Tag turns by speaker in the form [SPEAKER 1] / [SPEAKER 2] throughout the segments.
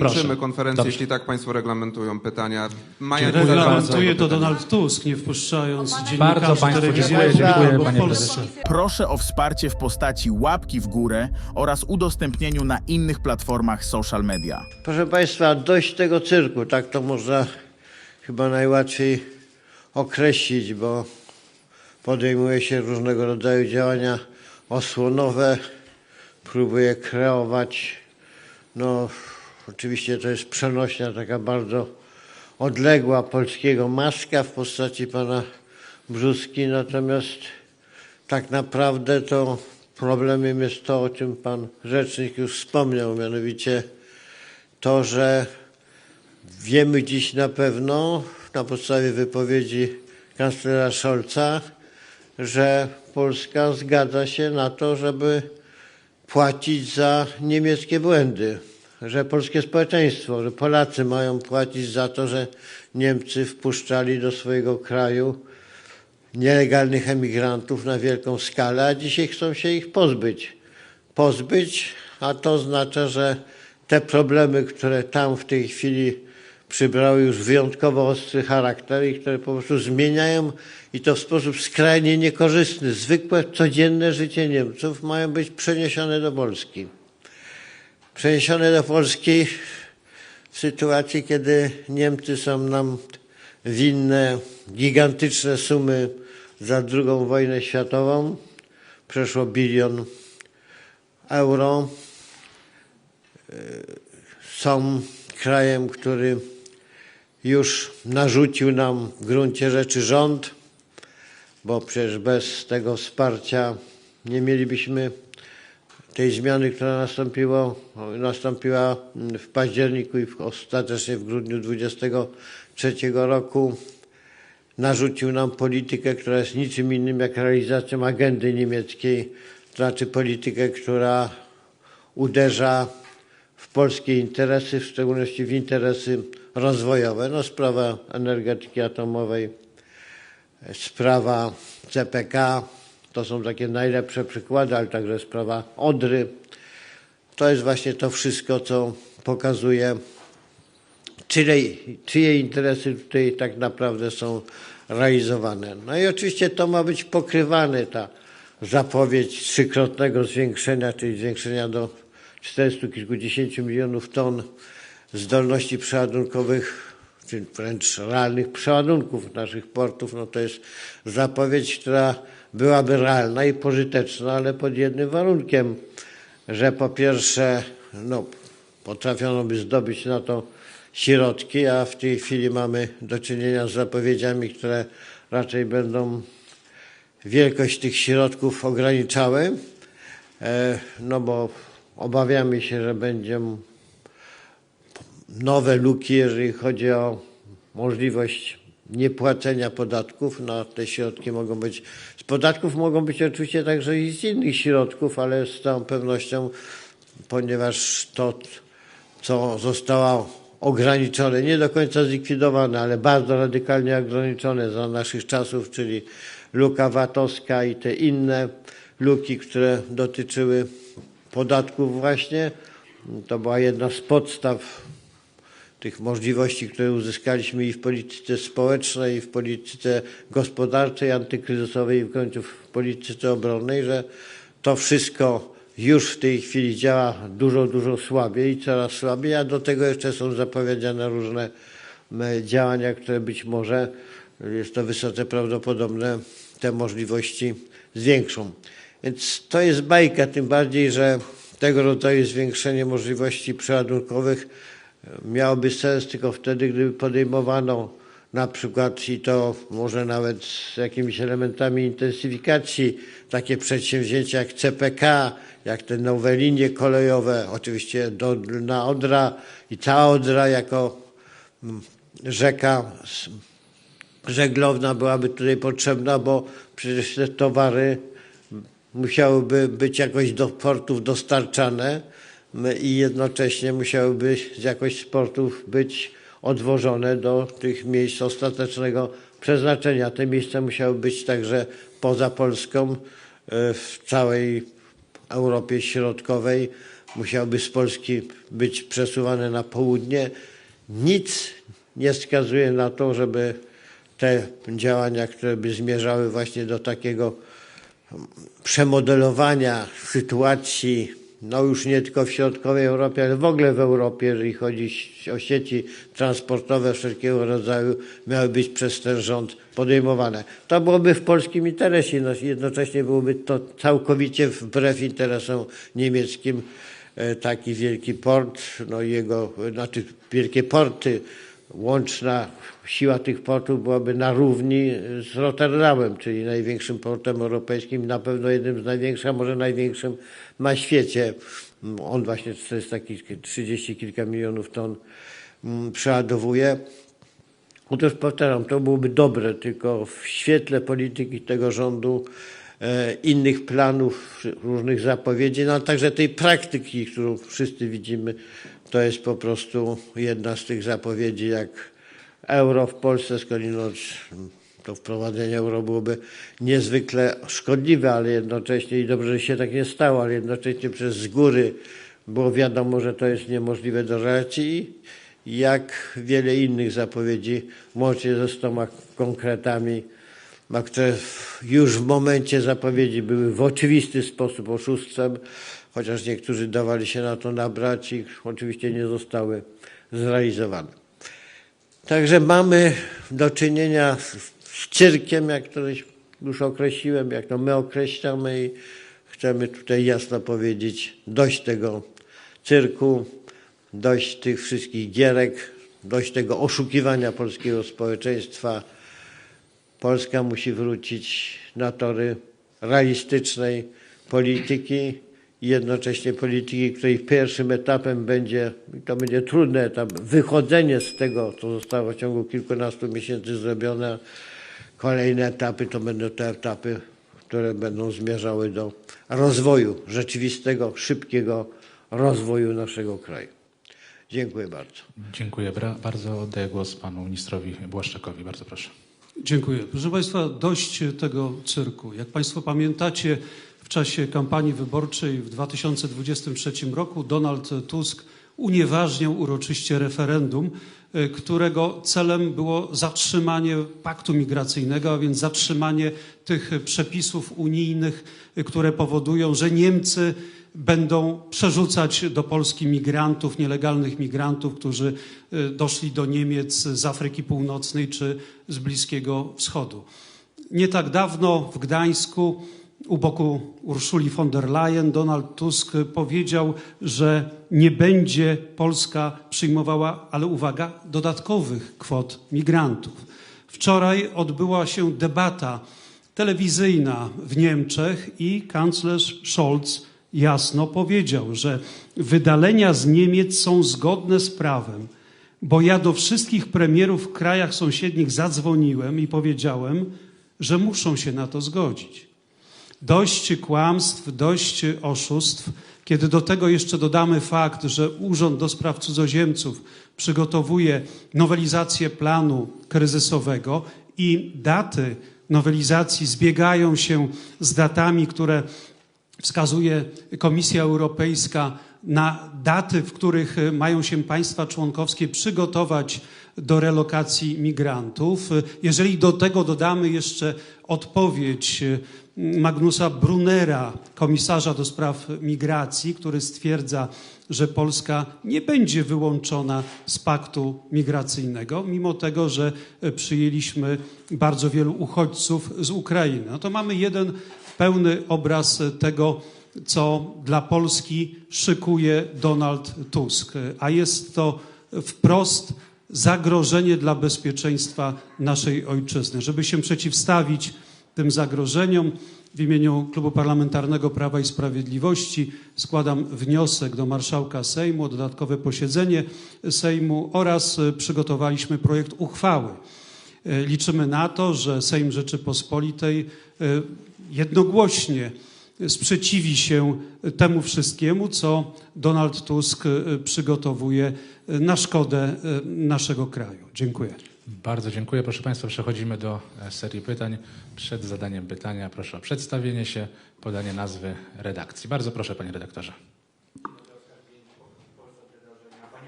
[SPEAKER 1] Kończymy
[SPEAKER 2] Proszę.
[SPEAKER 1] konferencję,
[SPEAKER 2] Dobrze.
[SPEAKER 1] jeśli tak Państwo reglamentują pytania. Maja
[SPEAKER 3] Reglamentuje to. Donald Tusk, nie wpuszczając
[SPEAKER 2] Bardzo
[SPEAKER 3] dziennikarzy
[SPEAKER 2] państwu
[SPEAKER 3] telewizyjnych
[SPEAKER 2] dziękuję, dziękuję,
[SPEAKER 3] albo w
[SPEAKER 2] panie
[SPEAKER 3] Polsce.
[SPEAKER 2] prezesie.
[SPEAKER 4] Proszę o wsparcie w postaci łapki w górę oraz udostępnieniu na innych platformach social media.
[SPEAKER 5] Proszę Państwa, dość tego cyrku, tak to można chyba najłatwiej określić, bo podejmuje się różnego rodzaju działania osłonowe, próbuje kreować, no oczywiście to jest przenośnia taka bardzo odległa polskiego maska w postaci pana Brzuski, natomiast tak naprawdę to problemem jest to, o czym pan rzecznik już wspomniał, mianowicie to, że wiemy dziś na pewno na podstawie wypowiedzi kanclerza Scholza, że Polska zgadza się na to, żeby płacić za niemieckie błędy, że polskie społeczeństwo, że Polacy mają płacić za to, że Niemcy wpuszczali do swojego kraju nielegalnych emigrantów na wielką skalę, a dzisiaj chcą się ich pozbyć. Pozbyć, a to oznacza, że te problemy, które tam w tej chwili przybrały już wyjątkowo ostry charakter i które po prostu zmieniają i to w sposób skrajnie niekorzystny, zwykłe, codzienne życie Niemców mają być przeniesione do Polski. Przeniesione do Polski w sytuacji, kiedy Niemcy są nam winne gigantyczne sumy za drugą wojnę światową, przeszło bilion euro. Są krajem, który już narzucił nam w gruncie rzeczy rząd, bo przecież bez tego wsparcia nie mielibyśmy tej zmiany, która nastąpiło, nastąpiła w październiku i ostatecznie w grudniu 23 roku, narzucił nam politykę, która jest niczym innym jak realizacją agendy niemieckiej, to znaczy politykę, która uderza w polskie interesy, w szczególności w interesy rozwojowe. No, sprawa energetyki atomowej, sprawa CPK, to są takie najlepsze przykłady, ale także sprawa Odry. To jest właśnie to wszystko, co pokazuje, czyje, czyje interesy tutaj tak naprawdę są realizowane. No i oczywiście to ma być pokrywane, ta zapowiedź trzykrotnego zwiększenia, czyli zwiększenia do 400 kilkudziesięciu milionów ton zdolności przeładunkowych, czy wręcz realnych przeładunków naszych portów, no to jest zapowiedź, która byłaby realna i pożyteczna, ale pod jednym warunkiem, że po pierwsze, no, potrafiono by zdobyć na to środki, a w tej chwili mamy do czynienia z zapowiedziami, które raczej będą wielkość tych środków ograniczały, e, no bo obawiamy się, że będą nowe luki, jeżeli chodzi o możliwość niepłacenia podatków. No, te środki mogą być z podatków, mogą być oczywiście także i z innych środków, ale z całą pewnością, ponieważ to, co zostało ograniczone, nie do końca zlikwidowane, ale bardzo radykalnie ograniczone za naszych czasów, czyli luka VAT-owska i te inne luki, które dotyczyły podatków właśnie. To była jedna z podstaw tych możliwości, które uzyskaliśmy i w polityce społecznej, i w polityce gospodarczej, antykryzysowej, i w końcu w polityce obronnej, że to wszystko już w tej chwili działa dużo, dużo słabiej coraz słabiej, a do tego jeszcze są zapowiedziane różne działania, które być może, jest to wysoce prawdopodobne, te możliwości zwiększą. Więc to jest bajka, tym bardziej, że tego rodzaju zwiększenie możliwości przeładunkowych miałoby sens tylko wtedy, gdyby podejmowano na przykład i to może nawet z jakimiś elementami intensyfikacji takie przedsięwzięcia jak CPK, jak te nowe linie kolejowe, oczywiście do, na Odra i ta Odra jako mm, rzeka żeglowna byłaby tutaj potrzebna, bo przecież te towary musiałyby być jakoś do portów dostarczane i jednocześnie musiałyby z jakoś z portów być odwożone do tych miejsc ostatecznego przeznaczenia. Te miejsca musiały być także poza Polską, e, w całej Europie Środkowej, musiałby z Polski być przesuwane na południe. Nic nie wskazuje na to, żeby te działania, które by zmierzały właśnie do takiego przemodelowania sytuacji, no już nie tylko w środkowej Europie, ale w ogóle w Europie, jeżeli chodzi o sieci transportowe wszelkiego rodzaju, miały być przez ten rząd podejmowane. To byłoby w polskim interesie, no jednocześnie byłoby to całkowicie wbrew interesom niemieckim. E, Taki wielki port, no jego, znaczy wielkie porty, łączna siła tych portów byłaby na równi z Rotterdamem, czyli największym portem europejskim, na pewno jednym z największych, a może największym na świecie. On właśnie to jest taki 30 kilka milionów ton mm, przeładowuje. Otóż powtarzam, to byłoby dobre, tylko w świetle polityki tego rządu, e, innych planów, różnych zapowiedzi, no ale także tej praktyki, którą wszyscy widzimy, to jest po prostu jedna z tych zapowiedzi, jak euro w Polsce, skądinąd to wprowadzenie euro byłoby niezwykle szkodliwe, ale jednocześnie i dobrze, że się tak nie stało, ale jednocześnie przez z góry było wiadomo, że to jest niemożliwe do realizacji jak wiele innych zapowiedzi, łącznie ze stoma konkretami, które już w momencie zapowiedzi były w oczywisty sposób oszustwem, chociaż niektórzy dawali się na to nabrać i oczywiście nie zostały zrealizowane. Także mamy do czynienia z, z cyrkiem, jak to już określiłem, jak to my określamy i chcemy tutaj jasno powiedzieć, dość tego cyrku, dość tych wszystkich gierek, dość tego oszukiwania polskiego społeczeństwa. Polska musi wrócić na tory realistycznej polityki i jednocześnie polityki, której pierwszym etapem będzie, i to będzie trudny etap, wychodzenie z tego, co zostało w ciągu kilkunastu miesięcy zrobione. Kolejne etapy to będą te etapy, które będą zmierzały do rozwoju, rzeczywistego, szybkiego rozwoju naszego kraju. Dziękuję bardzo.
[SPEAKER 2] Dziękuję bardzo. Oddaję głos panu ministrowi Błaszczakowi. Bardzo proszę.
[SPEAKER 3] Dziękuję. Proszę Państwa, dość tego cyrku. Jak Państwo pamiętacie, w czasie kampanii wyborczej w 2023 roku Donald Tusk unieważniał uroczyście referendum, y, którego celem było zatrzymanie paktu migracyjnego, a więc zatrzymanie tych przepisów unijnych, y, które powodują, że Niemcy będą przerzucać do Polski migrantów, nielegalnych migrantów, którzy y, doszli do Niemiec z Afryki Północnej czy z Bliskiego Wschodu. Nie tak dawno w Gdańsku u boku Urszuli von der Leyen Donald Tusk powiedział, że nie będzie Polska przyjmowała, ale uwaga, dodatkowych kwot migrantów. Wczoraj odbyła się debata telewizyjna w Niemczech i kanclerz Scholz jasno powiedział, że wydalenia z Niemiec są zgodne z prawem, bo ja do wszystkich premierów w krajach sąsiednich zadzwoniłem i powiedziałem, że muszą się na to zgodzić. Dość kłamstw, dość oszustw. Kiedy do tego jeszcze dodamy fakt, że Urząd do Spraw Cudzoziemców przygotowuje nowelizację planu kryzysowego i daty nowelizacji zbiegają się z datami, które wskazuje Komisja Europejska na daty, w których mają się państwa członkowskie przygotować do relokacji migrantów. Jeżeli do tego dodamy jeszcze odpowiedź Magnusa Brunera, komisarza do spraw migracji, który stwierdza, że Polska nie będzie wyłączona z paktu migracyjnego, mimo tego, że przyjęliśmy bardzo wielu uchodźców z Ukrainy. No to mamy jeden pełny obraz tego, co dla Polski szykuje Donald Tusk, a jest to wprost zagrożenie dla bezpieczeństwa naszej ojczyzny. Żeby się przeciwstawić tym zagrożeniom, w imieniu Klubu Parlamentarnego Prawa i Sprawiedliwości składam wniosek do marszałka Sejmu o dodatkowe posiedzenie Sejmu oraz e, przygotowaliśmy projekt uchwały. E, Liczymy na to, że Sejm Rzeczypospolitej e, jednogłośnie sprzeciwi się temu wszystkiemu, co Donald Tusk e, przygotowuje e, na szkodę e, naszego kraju. Dziękuję.
[SPEAKER 2] Bardzo dziękuję. Proszę Państwa, przechodzimy do serii pytań. Przed zadaniem pytania proszę o przedstawienie się, podanie nazwy redakcji. Bardzo proszę, panie redaktorze.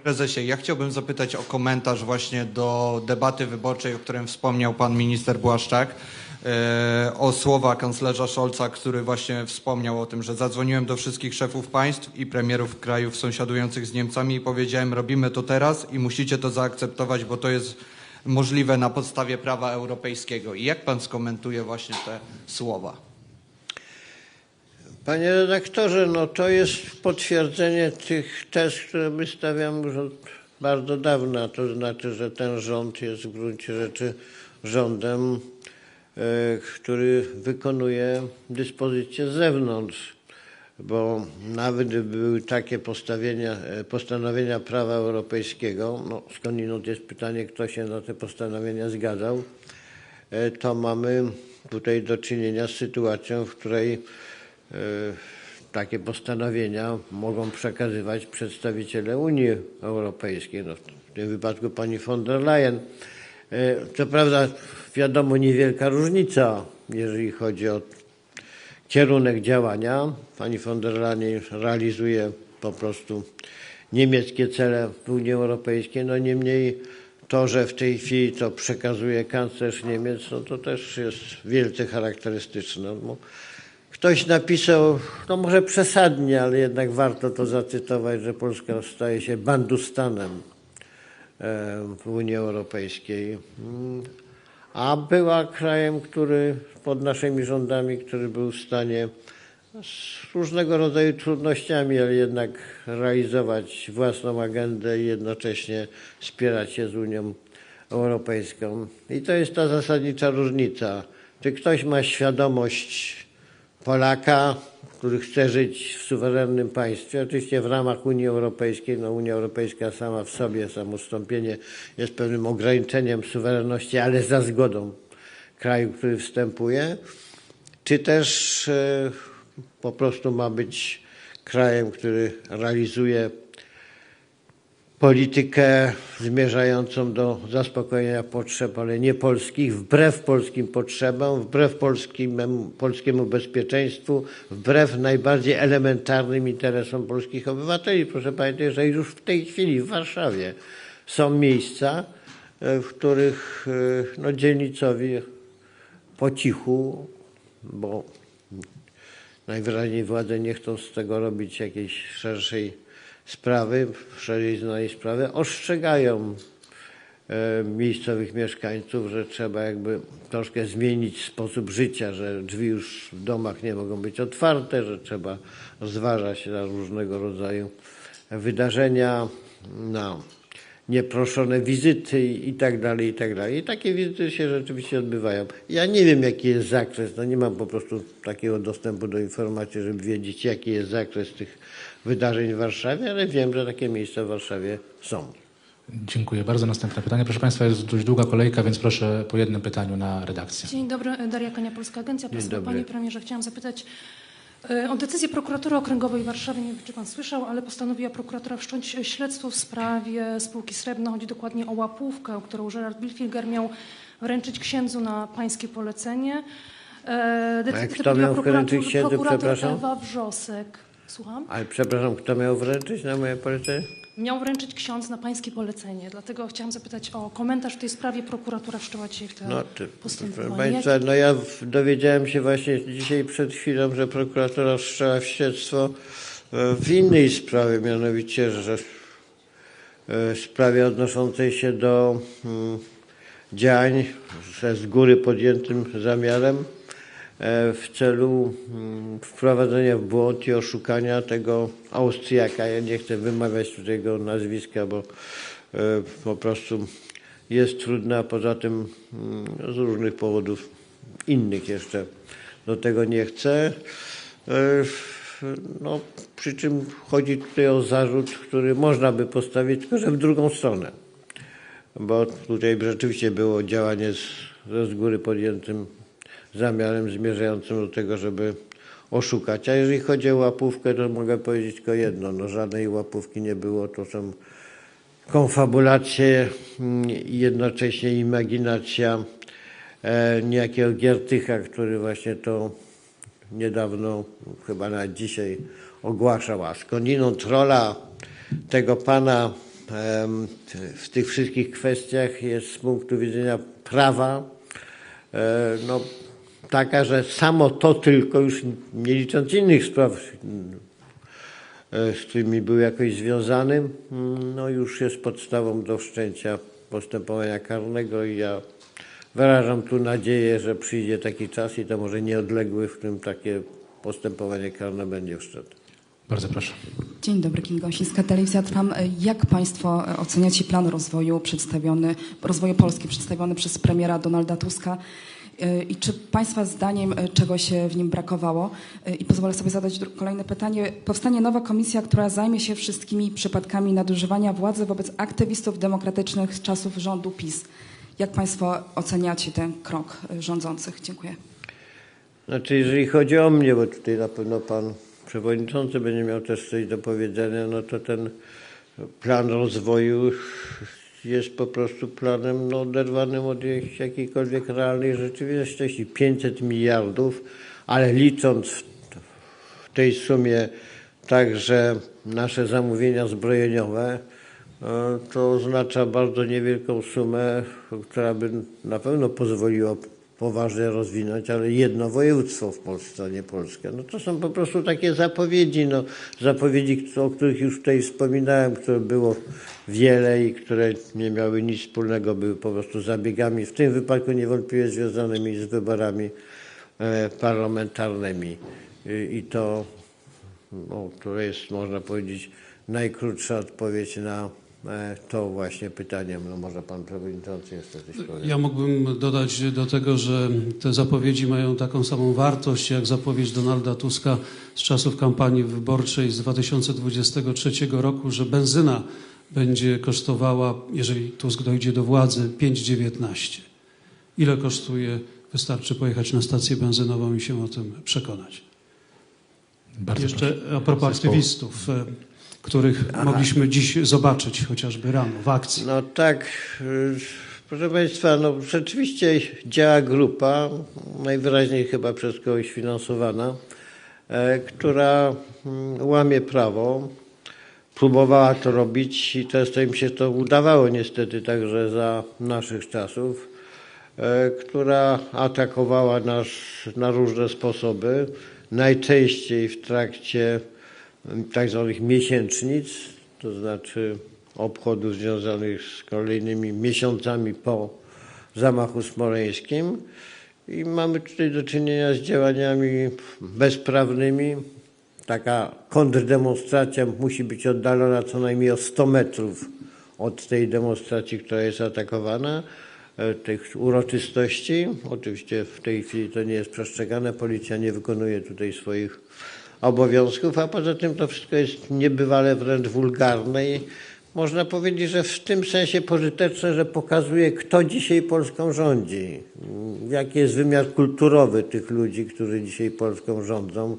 [SPEAKER 6] Prezesie, ja chciałbym zapytać o komentarz właśnie do debaty wyborczej, o którym wspomniał pan minister Błaszczak. E, O słowa kanclerza Scholza, który właśnie wspomniał o tym, że zadzwoniłem do wszystkich szefów państw i premierów krajów sąsiadujących z Niemcami i powiedziałem, robimy to teraz i musicie to zaakceptować, bo to jest możliwe na podstawie prawa europejskiego. I jak pan skomentuje właśnie te słowa?
[SPEAKER 5] Panie redaktorze, no to jest potwierdzenie tych tez, które my stawiamy już od bardzo dawna. To znaczy, że ten rząd jest w gruncie rzeczy rządem, który wykonuje dyspozycje z zewnątrz. Bo nawet gdyby były takie postawienia, e, postanowienia prawa europejskiego, no skądinąd jest pytanie, kto się na te postanowienia zgadzał, e, to mamy tutaj do czynienia z sytuacją, w której e, takie postanowienia mogą przekazywać przedstawiciele Unii Europejskiej, no w tym wypadku pani von der Leyen. E, Co prawda, wiadomo, niewielka różnica, jeżeli chodzi o kierunek działania. Pani von der Leyen realizuje po prostu niemieckie cele w Unii Europejskiej. No niemniej to, że w tej chwili to przekazuje kanclerz Niemiec, no to też jest wielce charakterystyczne. No, ktoś napisał, no może przesadnie, ale jednak warto to zacytować, że Polska staje się bandustanem w Unii Europejskiej. Mm, a była krajem, który pod naszymi rządami, który był w stanie z różnego rodzaju trudnościami, ale jednak realizować własną agendę i jednocześnie wspierać się z Unią Europejską. I to jest ta zasadnicza różnica. Czy ktoś ma świadomość Polaka, który chce żyć w suwerennym państwie, oczywiście w ramach Unii Europejskiej. No Unia Europejska sama w sobie, samo wstąpienie jest pewnym ograniczeniem suwerenności, ale za zgodą kraju, który wstępuje, czy też e, po prostu ma być krajem, który realizuje politykę zmierzającą do zaspokojenia potrzeb, ale nie polskich, wbrew polskim potrzebom, wbrew polskim, polskiemu bezpieczeństwu, wbrew najbardziej elementarnym interesom polskich obywateli. Proszę pamiętać, że już w tej chwili w Warszawie są miejsca, e, w których e, no, dzielnicowi po cichu, bo najwyraźniej władze nie chcą z tego robić jakiejś szerszej sprawy, szerzej znanej sprawy, ostrzegają e, miejscowych mieszkańców, że trzeba jakby troszkę zmienić sposób życia, że drzwi już w domach nie mogą być otwarte, że trzeba zważać na różnego rodzaju wydarzenia, na nieproszone wizyty i tak dalej, i tak dalej. I takie wizyty się rzeczywiście odbywają. Ja nie wiem, jaki jest zakres, no nie mam po prostu takiego dostępu do informacji, żeby wiedzieć, jaki jest zakres tych wydarzeń w Warszawie, ale wiem, że takie miejsca w Warszawie są.
[SPEAKER 2] Dziękuję bardzo. Następne pytanie. Proszę Państwa, jest dość długa kolejka, więc proszę po jednym pytaniu na redakcję.
[SPEAKER 7] Dzień dobry, Daria Konia, Polska Agencja
[SPEAKER 5] Dzień
[SPEAKER 7] Prasowa.
[SPEAKER 5] dobry.
[SPEAKER 7] Panie premierze, chciałam zapytać e, o decyzję prokuratury okręgowej w Warszawie. Nie wiem, czy pan słyszał, ale postanowiła prokuratura wszcząć śledztwo w sprawie spółki Srebrna. Chodzi dokładnie o łapówkę, którą Gerard Bilfinger miał wręczyć księdzu na pańskie polecenie. Decyzję
[SPEAKER 5] kto
[SPEAKER 7] podjęła
[SPEAKER 5] miał wręczyć
[SPEAKER 7] prokurator-
[SPEAKER 5] księdzu,
[SPEAKER 7] prokurator
[SPEAKER 5] przepraszam?
[SPEAKER 7] Ewa Wrzosek. Słucham?
[SPEAKER 5] Ale przepraszam, kto miał wręczyć na moje polecenie?
[SPEAKER 7] Miał wręczyć ksiądz na pańskie polecenie. Dlatego chciałam zapytać o komentarz w tej sprawie. Prokuratura wszczęła dzisiaj w te
[SPEAKER 5] No, ty, proszę
[SPEAKER 7] postępowanie.
[SPEAKER 5] Państwa, no ja w- dowiedziałem się właśnie dzisiaj przed chwilą, że prokuratura wszczęła śledztwo e, w innej sprawie, mianowicie, że e, sprawie odnoszącej się do mm, działań ze z góry podjętym zamiarem w celu mm, wprowadzenia w błąd i oszukania tego Austriaka. Ja nie chcę wymawiać tutaj jego nazwiska, bo e, po prostu jest trudne, a poza tym mm, z różnych powodów innych jeszcze do tego nie chcę. E, No, przy czym chodzi tutaj o zarzut, który można by postawić, tylko że w drugą stronę. Bo tutaj rzeczywiście było działanie z, z góry podjętym zamiarem zmierzającym do tego, żeby oszukać. A jeżeli chodzi o łapówkę, to mogę powiedzieć tylko jedno. No, żadnej łapówki nie było. To są konfabulacje mm, i jednocześnie imaginacja e, niejakiego Giertycha, który właśnie to niedawno, chyba nawet dzisiaj ogłaszał. A skądinąd rola tego pana w tych wszystkich kwestiach jest z punktu widzenia prawa e, no, taka, że samo to tylko, już nie licząc innych spraw, e, z którymi był jakoś związany, no już jest podstawą do wszczęcia postępowania karnego i ja wyrażam tu nadzieję, że przyjdzie taki czas i to może nieodległy, w którym takie postępowanie karne będzie wszczęte.
[SPEAKER 2] Bardzo proszę.
[SPEAKER 8] Dzień dobry, Kinga Osińska, Telewizja Trwam. Jak Państwo e, oceniacie plan rozwoju przedstawiony, rozwoju Polski przedstawiony przez premiera Donalda Tuska? E, I czy Państwa zdaniem e, czego się w nim brakowało? E, I pozwolę sobie zadać kolejne pytanie. Powstanie nowa komisja, która zajmie się wszystkimi przypadkami nadużywania władzy wobec aktywistów demokratycznych z czasów rządu PiS. Jak Państwo oceniacie ten krok rządzących? Dziękuję.
[SPEAKER 5] Znaczy, jeżeli chodzi o mnie, bo tutaj na pewno pan przewodniczący będzie miał też coś do powiedzenia, no to ten plan rozwoju jest po prostu planem no, oderwanym od jak- jakiejkolwiek realnej rzeczywistości. 500 miliardów, ale licząc w, w tej sumie także nasze zamówienia zbrojeniowe, e, to oznacza bardzo niewielką sumę, która by na pewno pozwoliła poważnie rozwinąć, ale jedno województwo w Polsce, a nie Polskę. No to są po prostu takie zapowiedzi, no, zapowiedzi, o których już tutaj wspominałem, które było wiele i które nie miały nic wspólnego, były po prostu zabiegami, w tym wypadku niewątpliwie związanymi z wyborami e, parlamentarnymi. I, to no, to jest, można powiedzieć, najkrótsza odpowiedź na to właśnie pytanie. No może pan przewodniczący jeszcze coś powie.
[SPEAKER 3] Ja mógłbym dodać do tego, że te zapowiedzi mają taką samą wartość jak zapowiedź Donalda Tuska z czasów kampanii wyborczej z 2023 roku, że benzyna będzie kosztowała, jeżeli Tusk dojdzie do władzy, 5,19. Ile kosztuje? Wystarczy pojechać na stację benzynową i się o tym przekonać.
[SPEAKER 2] Bardzo
[SPEAKER 3] Jeszcze
[SPEAKER 2] proszę.
[SPEAKER 3] a propos
[SPEAKER 2] Zespołu.
[SPEAKER 3] aktywistów, których mogliśmy dziś zobaczyć chociażby rano w akcji.
[SPEAKER 5] No tak, y, proszę Państwa, no rzeczywiście działa grupa, najwyraźniej chyba przez kogoś finansowana, e, która mm, łamie prawo. Próbowała to robić i często im się to udawało niestety także za naszych czasów, e, która atakowała nas na różne sposoby, najczęściej w trakcie tak zwanych miesięcznic, to znaczy obchodów związanych z kolejnymi miesiącami po zamachu smoleńskim. I mamy tutaj do czynienia z działaniami bezprawnymi. Taka kontrdemonstracja musi być oddalona co najmniej o 100 metrów od tej demonstracji, która jest atakowana, e, tych uroczystości. Oczywiście w tej chwili to nie jest przestrzegane, policja nie wykonuje tutaj swoich obowiązków, a poza tym to wszystko jest niebywale wręcz wulgarne i można powiedzieć, że w tym sensie pożyteczne, że pokazuje, kto dzisiaj Polską rządzi, jaki jest wymiar kulturowy tych ludzi, którzy dzisiaj Polską rządzą,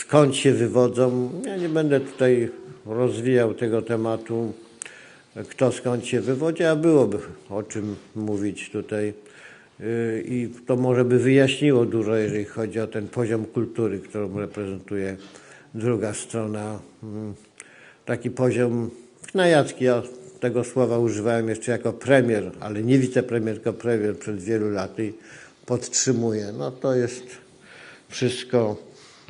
[SPEAKER 5] skąd się wywodzą. Ja nie będę tutaj rozwijał tego tematu, kto skąd się wywodzi, a byłoby o czym mówić tutaj. Yy, I to może by wyjaśniło dużo, jeżeli chodzi o ten poziom kultury, którą reprezentuje druga strona. Mm, Taki poziom knajacki, ja tego słowa używałem jeszcze jako premier, ale nie wicepremier, tylko premier przed wielu laty i podtrzymuję. No to jest wszystko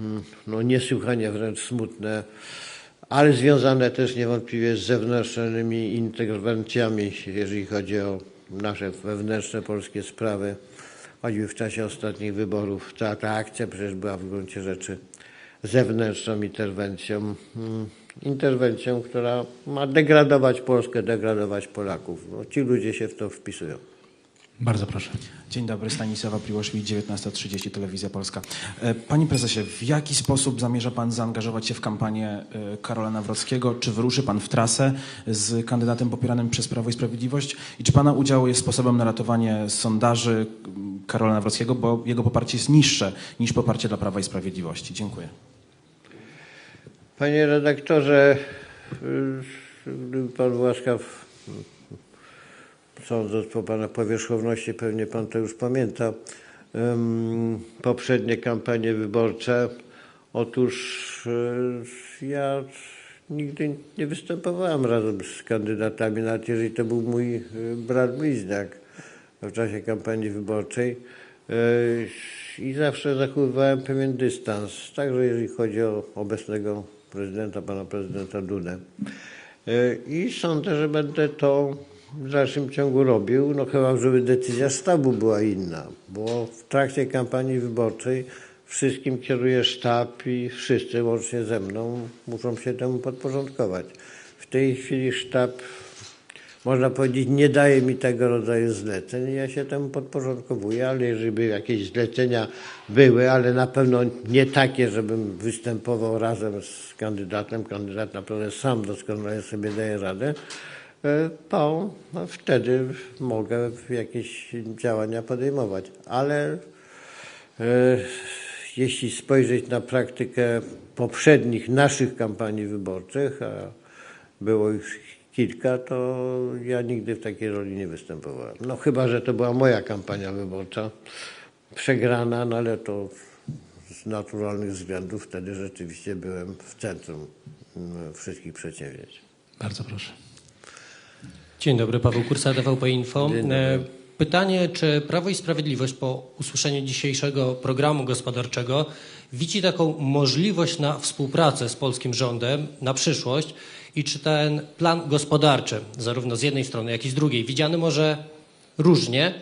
[SPEAKER 5] mm, no, niesłychanie wręcz smutne, ale związane też niewątpliwie z zewnętrznymi interwencjami, jeżeli chodzi o nasze wewnętrzne polskie sprawy, choćby w czasie ostatnich wyborów. Ta akcja przecież była w gruncie rzeczy zewnętrzną interwencją, mm, interwencją, która ma degradować Polskę, degradować Polaków. No, ci ludzie się w to wpisują.
[SPEAKER 2] Bardzo proszę.
[SPEAKER 9] Dzień dobry, Stanisława Priłoszwili, 19.30, Telewizja Polska. E, Panie prezesie, w jaki sposób zamierza pan zaangażować się w kampanię e, Karola Nawrockiego? Czy wyruszy pan w trasę z kandydatem popieranym przez Prawo i Sprawiedliwość? I czy pana udział jest sposobem na ratowanie sondaży m, Karola Nawrockiego, bo jego poparcie jest niższe niż poparcie dla Prawa i Sprawiedliwości? Dziękuję.
[SPEAKER 5] Panie redaktorze, y, gdyby pan był łaskaw, sądząc po pana powierzchowności, pewnie pan to już pamięta, poprzednie kampanie wyborcze. Otóż y, ja nigdy nie występowałem razem z kandydatami, nawet jeżeli to był mój y, brat bliźniak w czasie kampanii wyborczej. Y, I zawsze zachowywałem pewien dystans, także jeżeli chodzi o obecnego prezydenta, pana prezydenta Dudę. I sądzę, że będę to w dalszym ciągu robił, no chyba, żeby decyzja sztabu była inna, bo w trakcie kampanii wyborczej wszystkim kieruje sztab i wszyscy, łącznie ze mną, muszą się temu podporządkować. W tej chwili sztab, można powiedzieć, nie daje mi tego rodzaju zleceń. Ja się temu podporządkowuję, ale jeżeli by jakieś zlecenia były, ale na pewno nie takie, żebym występował razem z kandydatem, kandydat naprawdę sam doskonale sobie daje radę, to no, wtedy mogę jakieś działania podejmować. Ale e, jeśli spojrzeć na praktykę poprzednich naszych kampanii wyborczych, a było już kilka, to ja nigdy w takiej roli nie występowałem. No chyba, że to była moja kampania wyborcza, przegrana, no ale to z naturalnych względów wtedy rzeczywiście byłem w centrum mm, wszystkich przedsięwzięć.
[SPEAKER 2] Bardzo proszę.
[SPEAKER 10] Dzień dobry, Paweł Kursa, TVP Info. E, Pytanie, czy Prawo i Sprawiedliwość po usłyszeniu dzisiejszego programu gospodarczego widzi taką możliwość na współpracę z polskim rządem na przyszłość i czy ten plan gospodarczy, zarówno z jednej strony, jak i z drugiej, widziany może różnie,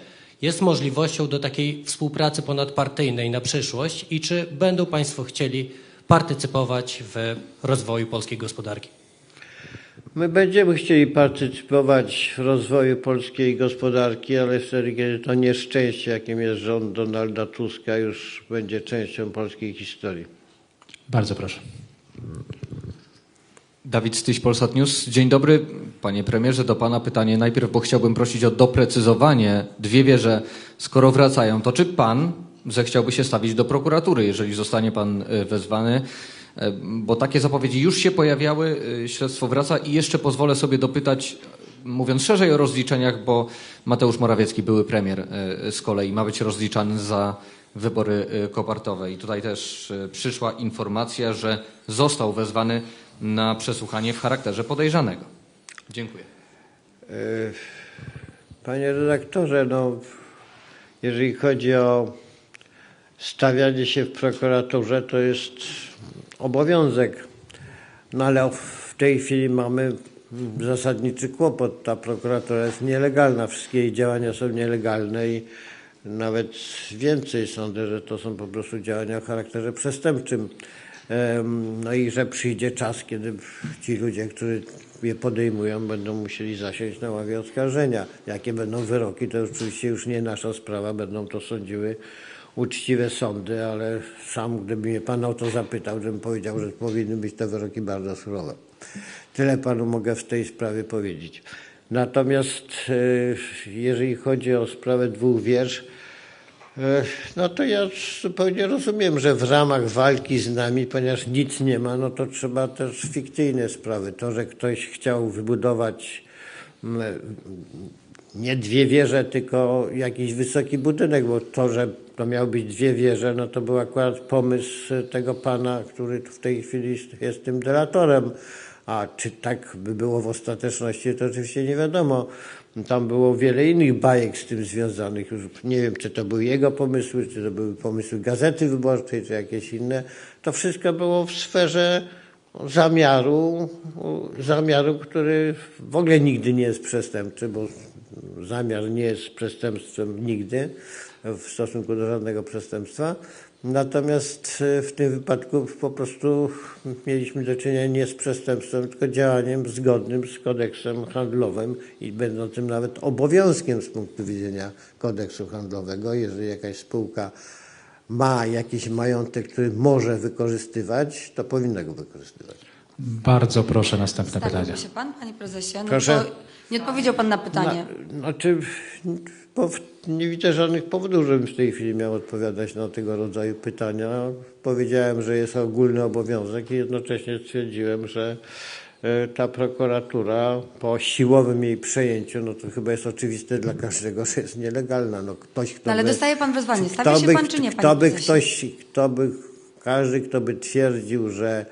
[SPEAKER 10] jest możliwością do takiej współpracy ponadpartyjnej na przyszłość i czy będą Państwo chcieli partycypować w rozwoju polskiej gospodarki?
[SPEAKER 5] My będziemy chcieli partycypować w rozwoju polskiej gospodarki, ale wtedy, kiedy to nieszczęście, jakim jest rząd Donalda Tuska, już będzie częścią polskiej historii.
[SPEAKER 2] Bardzo proszę.
[SPEAKER 11] Dawid Styś, Polsat News. Dzień dobry, panie premierze. Do pana pytanie najpierw, bo chciałbym prosić o doprecyzowanie. Dwie wieże, skoro wracają, to czy pan zechciałby się stawić do prokuratury, jeżeli zostanie pan e, wezwany? E, Bo takie zapowiedzi już się pojawiały, e, śledztwo wraca i jeszcze pozwolę sobie dopytać, mówiąc szerzej o rozliczeniach, bo Mateusz Morawiecki, były premier e, z kolei, ma być rozliczany za wybory kopartowe. I tutaj też przyszła informacja, że został wezwany na przesłuchanie w charakterze podejrzanego. Dziękuję.
[SPEAKER 5] Panie redaktorze, no, jeżeli chodzi o stawianie się w prokuraturze, to jest obowiązek. No ale w tej chwili mamy zasadniczy kłopot. Ta prokuratura jest nielegalna, wszystkie jej działania są nielegalne i nawet więcej sądzę, że to są po prostu działania o charakterze przestępczym. No i że przyjdzie czas, kiedy ci ludzie, którzy je podejmują, będą musieli zasiąść na ławie oskarżenia. Jakie będą wyroki, to oczywiście już nie nasza sprawa, będą to sądziły uczciwe sądy, ale sam, gdyby mnie pan o to zapytał, bym powiedział, że powinny być te wyroki bardzo surowe. Tyle panu mogę w tej sprawie powiedzieć. Natomiast e, jeżeli chodzi o sprawę dwóch wież, E, No to ja zupełnie rozumiem, że w ramach walki z nami, ponieważ nic nie ma, no to trzeba też fikcyjne sprawy. To, że ktoś chciał wybudować mm, nie dwie wieże, tylko jakiś wysoki budynek, bo to, że to miały być dwie wieże, no to był akurat pomysł tego pana, który w tej chwili jest tym delatorem. A czy tak by było w ostateczności, to oczywiście nie wiadomo. Tam było wiele innych bajek z tym związanych. Już nie wiem, czy to były jego pomysły, czy to były pomysły Gazety Wyborczej, czy jakieś inne. To wszystko było w sferze zamiaru, zamiaru, który w ogóle nigdy nie jest przestępczy, bo zamiar nie jest przestępstwem nigdy w stosunku do żadnego przestępstwa. Natomiast e, w tym wypadku po prostu mieliśmy do czynienia nie z przestępstwem, tylko działaniem zgodnym z kodeksem handlowym i będącym nawet obowiązkiem z punktu widzenia kodeksu handlowego. Jeżeli jakaś spółka ma jakiś majątek, który może wykorzystywać, to powinna go wykorzystywać.
[SPEAKER 2] Bardzo proszę, następne pytanie.
[SPEAKER 12] Się pan, panie prezesie? No
[SPEAKER 5] Proszę?
[SPEAKER 12] To nie odpowiedział pan na pytanie.
[SPEAKER 5] Na, znaczy, nie widzę żadnych powodów, żebym w tej chwili miał odpowiadać na tego rodzaju pytania. Powiedziałem, że jest ogólny obowiązek i jednocześnie stwierdziłem, że e, ta prokuratura po siłowym jej przejęciu, no to chyba jest oczywiste dla każdego, że jest nielegalna. No ktoś, kto
[SPEAKER 12] No ale
[SPEAKER 5] by,
[SPEAKER 12] dostaje pan wezwanie. Stawia się
[SPEAKER 5] by-
[SPEAKER 12] pan czy nie,
[SPEAKER 5] Kto by ktoś, kto by, każdy, kto by twierdził, że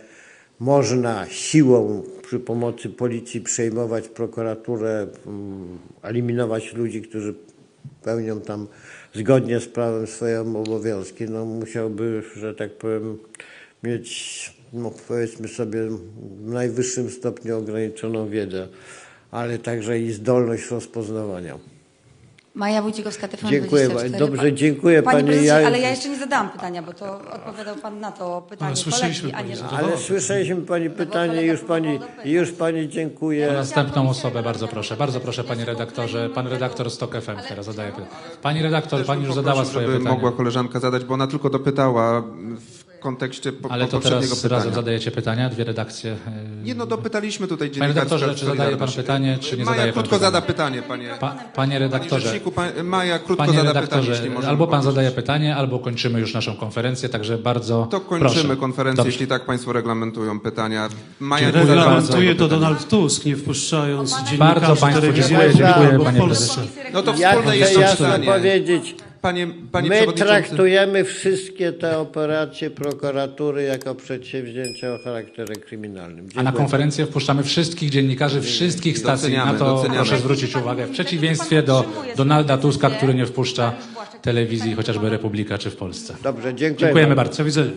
[SPEAKER 5] można siłą przy pomocy policji przejmować prokuraturę, mm, eliminować ludzi, którzy pełnią tam zgodnie z prawem swoje obowiązki, no musiałby, że tak powiem, mieć, no powiedzmy sobie, w najwyższym stopniu ograniczoną wiedzę, ale także i zdolność rozpoznawania.
[SPEAKER 12] Maja Wójcikowska, TVN
[SPEAKER 5] Dziękuję
[SPEAKER 12] 24.
[SPEAKER 5] bardzo. Dobrze, dziękuję
[SPEAKER 12] Panie
[SPEAKER 5] pani.
[SPEAKER 12] prezesie,
[SPEAKER 5] Ja-
[SPEAKER 12] ale ja jeszcze nie zadałam pytania, bo to odpowiadał pan na to pytanie
[SPEAKER 3] słyszeliśmy,
[SPEAKER 12] kolegi, a nie
[SPEAKER 3] pani.
[SPEAKER 5] Ale słyszeliśmy pani pytanie, już pani, już pani dziękuję.
[SPEAKER 2] O następną osobę bardzo proszę. Bardzo proszę, panie redaktorze. Pan redaktor Stok FM teraz zadaje pytanie. Pani redaktor, pani już zadała swoje
[SPEAKER 1] żeby
[SPEAKER 2] pytanie.
[SPEAKER 1] mogła koleżanka zadać, bo ona tylko dopytała w kontekście po,
[SPEAKER 2] Ale
[SPEAKER 1] po
[SPEAKER 2] to
[SPEAKER 1] poprzedniego
[SPEAKER 2] teraz
[SPEAKER 1] pytania.
[SPEAKER 2] razem zadajecie pytania, dwie redakcje.
[SPEAKER 1] Nie no, dopytaliśmy tutaj
[SPEAKER 2] Panie
[SPEAKER 1] dziennikarza.
[SPEAKER 2] redaktorze, czy zadaje pan pytanie, czy nie
[SPEAKER 1] Maja
[SPEAKER 2] zadaje pan
[SPEAKER 1] krótko
[SPEAKER 2] pytania?
[SPEAKER 1] zada pytanie, panie.
[SPEAKER 2] Pa, panie
[SPEAKER 1] Panie
[SPEAKER 2] redaktorze,
[SPEAKER 1] rzeczniku, pan, Maja krótko
[SPEAKER 2] panie
[SPEAKER 1] zada pytanie,
[SPEAKER 2] albo pan zadaje pytanie, albo kończymy już naszą konferencję, także bardzo
[SPEAKER 1] To kończymy
[SPEAKER 2] proszę.
[SPEAKER 1] konferencję,
[SPEAKER 2] Dobrze.
[SPEAKER 1] jeśli tak państwo reglamentują pytania. Maja
[SPEAKER 3] Czy
[SPEAKER 1] nie zadała
[SPEAKER 3] reglamentuje to. Donald Tusk, nie wpuszczając dziennikarzy
[SPEAKER 2] Bardzo państwu dziękuję, dziękuję, panie
[SPEAKER 3] Polsce.
[SPEAKER 1] No to
[SPEAKER 5] Ja
[SPEAKER 1] wspólne
[SPEAKER 5] chcę
[SPEAKER 1] jeszcze
[SPEAKER 5] jasno
[SPEAKER 1] pytanie.
[SPEAKER 5] powiedzieć,
[SPEAKER 1] Panie, panie
[SPEAKER 5] my traktujemy wszystkie te operacje prokuratury jako przedsięwzięcia o charakterze kryminalnym.
[SPEAKER 2] A na konferencję wpuszczamy wszystkich dziennikarzy wszystkich stacji.
[SPEAKER 1] Doceniamy,
[SPEAKER 2] na to
[SPEAKER 1] doceniamy.
[SPEAKER 2] proszę zwrócić uwagę. W przeciwieństwie do Donalda Tuska, który nie wpuszcza telewizji chociażby Republika czy w Polsce.
[SPEAKER 5] Dobrze, dziękuję.
[SPEAKER 2] Dziękujemy bardzo.
[SPEAKER 3] Do widzenia.